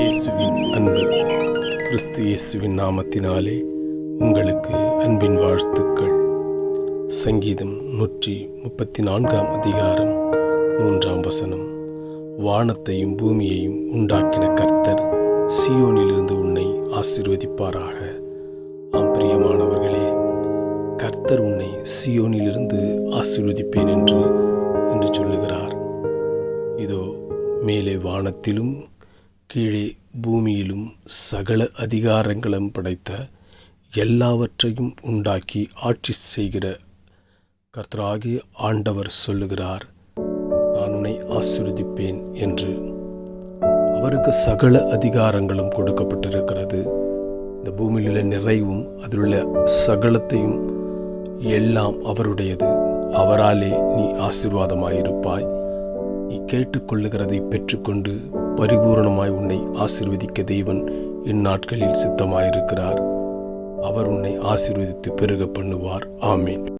இயேசுவின் அன்பு. கிறிஸ்து இயேசுவின் நாமத்தினாலே உங்களுக்கு அன்பின் வாழ்த்துக்கள். சங்கீதம் நூற்றி முப்பத்தி நான்காம் அதிகாரம் மூன்றாம் வசனம். வானத்தையும் பூமியையும் உண்டாக்கின கர்த்தர் சியோனிலிருந்து உன்னை ஆசிர்வதிப்பாராக. ஆம் பிரியமானவர்களே கர்த்தர் உன்னை சியோனிலிருந்து ஆசிர்வதிப்பேன் என்று என்று சொல்லுகிறார். இதோ மேலே வானத்திலும் கீழே பூமியிலும் சகல அதிகாரங்களும் படைத்த எல்லாவற்றையும் உண்டாக்கி ஆட்சி செய்கிற கர்த்தராகிய ஆண்டவர் சொல்லுகிறார் நான் உன்னை ஆசீர்வதிப்பேன் என்று. அவருக்கு சகல அதிகாரங்களும் கொடுக்கப்பட்டிருக்கிறது. இந்த பூமியில் உள்ள நிறைவும் அதில் உள்ள சகலத்தையும் எல்லாம் அவருடையது. அவராலே நீ ஆசீர்வாதமாயிருப்பாய். நீ கேட்டுக்கொள்ளுகிறதை பெற்றுக்கொண்டு பரிபூரணமாய் உன்னை ஆசிர்வதிக்க தேவன் இந்நாட்களில் சித்தமாயிருக்கிறார். அவர் உன்னை ஆசீர்வதித்து பெருக பண்ணுவார். ஆமீன்.